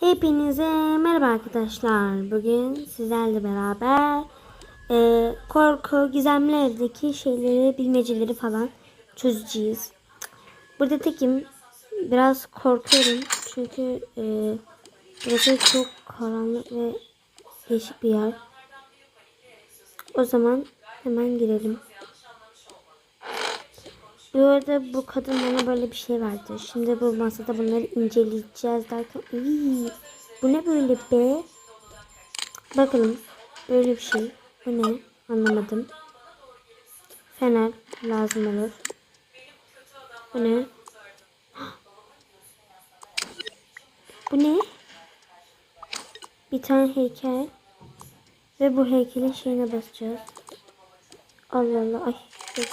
Hepinize merhaba arkadaşlar. Bugün sizlerle beraber e, korku, gizemli evdeki şeyleri, bilmeceleri falan çözeceğiz. Burada tekim biraz korkuyorum çünkü e, burası çok karanlık ve değişik bir yer. O zaman hemen girelim. Bu arada bu kadın bana böyle bir şey verdi. Şimdi bu masada bunları inceleyeceğiz derken İyi, bu ne böyle be? Bakalım böyle bir şey. Bu ne? Anlamadım. Fener lazım olur. Bu ne? Bu ne? Bir tane heykel. Ve bu heykelin şeyine basacağız. Allah Allah. Ay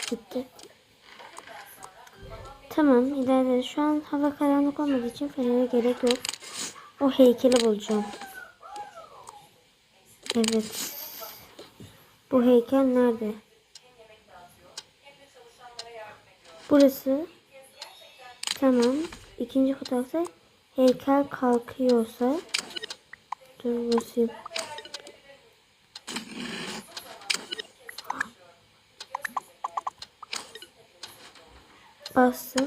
gitti. Tamam ileride şu an hava karanlık olmadığı için fenere gerek yok. O heykeli bulacağım. Evet. Bu heykel nerede? Burası. Tamam. İkinci fotoğrafta heykel kalkıyorsa. Dur basayım. Bastım.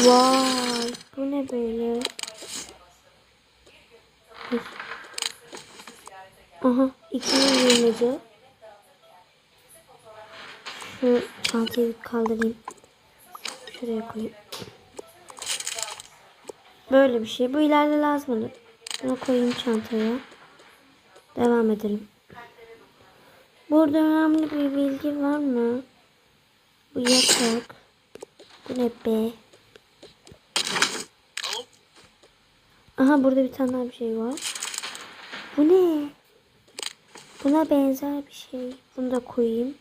Vay, bu ne böyle? Aha, ikinci bilmece. Şu çantayı kaldırayım. Şuraya koyayım. Böyle bir şey. Bu ileride lazım olur. Bunu koyayım çantaya. Devam edelim. Burada önemli bir bilgi var mı? Bu yatak. Bu ne be? Aha burada bir tane daha bir şey var. Bu ne? Buna benzer bir şey. Bunu da koyayım.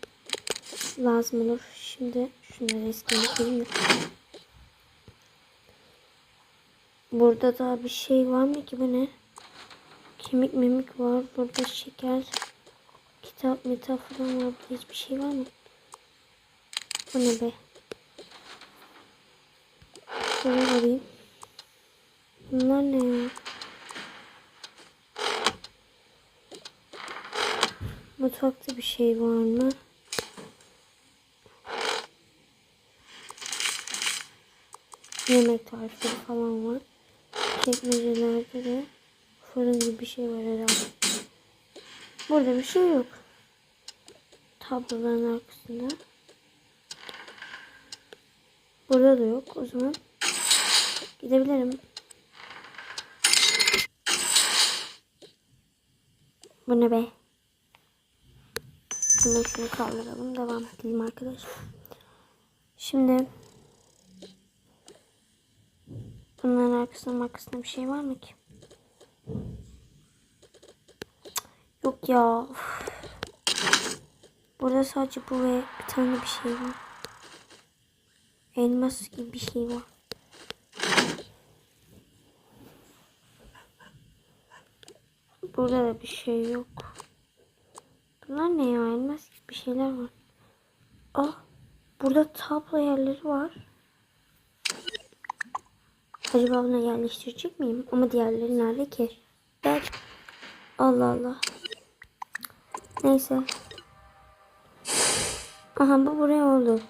Lazım olur. Şimdi şunları eskini koyayım da. Burada da bir şey var mı ki bu ne? Kemik memik var. Burada şeker. Kitap falan var. Burada hiçbir şey var mı? Bu ne be? Şöyle alayım. Bunlar ne ya? Mutfakta bir şey var mı? Yemek tarifleri falan var. Çekmecelerde de fırın gibi bir şey var herhalde. Burada bir şey yok. Tabloların arkasında. Burada da yok. O zaman gidebilirim. Bu ne be? Şimdi şunu kaldıralım. Devam edelim arkadaşlar. Şimdi bunların arkasında arkasında bir şey var mı ki? Yok ya. Burada sadece bu ve bir tane bir şey var. Elmas gibi bir şey var. Burada da bir şey yok. Bunlar ne ya? Elmas gibi bir şeyler var. Ah, burada tablo yerleri var. Acaba buna yerleştirecek miyim? Ama diğerleri nerede ki? Ben... Allah Allah. Neyse. Aha bu buraya oldu.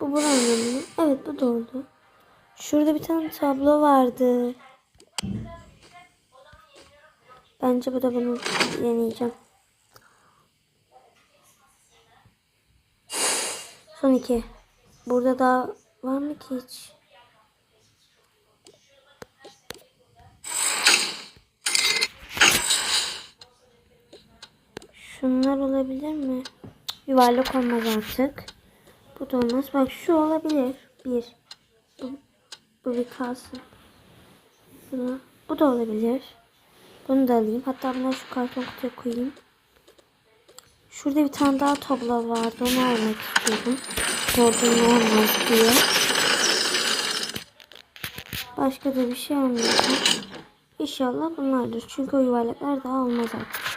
Bu buranın? Evet bu da oldu. Şurada bir tane tablo vardı. Bence bu da bunu deneyeceğim. Son iki. Burada da var mı ki hiç? Şunlar olabilir mi? Yuvarlak olmaz artık. Bu da olmaz. Bak şu olabilir. Bir. Bu, bu bir kalsın. Bunu, bu da olabilir. Bunu da alayım. Hatta bunu şu karton kutuya koyayım. Şurada bir tane daha tablo vardı. Onu almak istiyorum. Gördüğüm olmaz diye. Başka da bir şey almayacağım. İnşallah bunlardır. Çünkü o yuvarlaklar daha olmaz artık.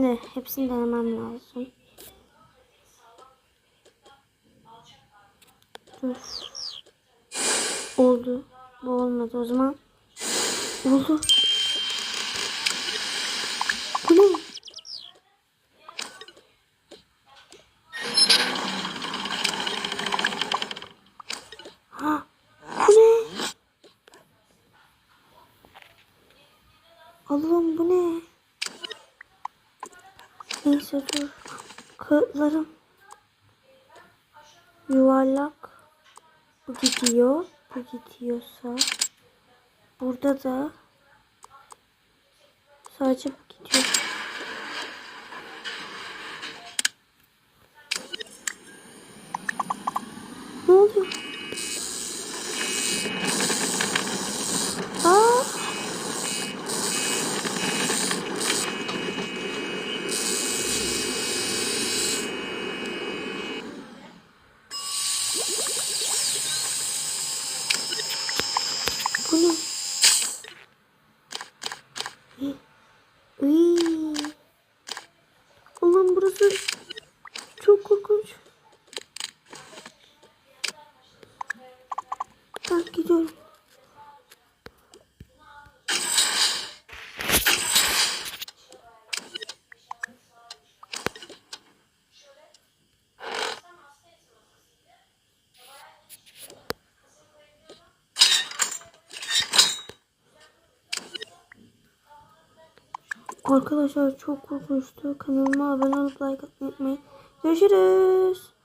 Şimdi hepsini denemem lazım. Dur. Oldu. Bu olmadı o zaman. Oldu. Bu ne? Ha, bu ne? Allah'ım bu ne? Neyse dur. Kağıtlarım. Yuvarlak. Bu gidiyor. Bu gidiyorsa. Burada da sadece bu gidiyor. 위 Arkadaşlar çok korkunçtu. Kanalıma abone olup like atmayı unutmayın. Görüşürüz.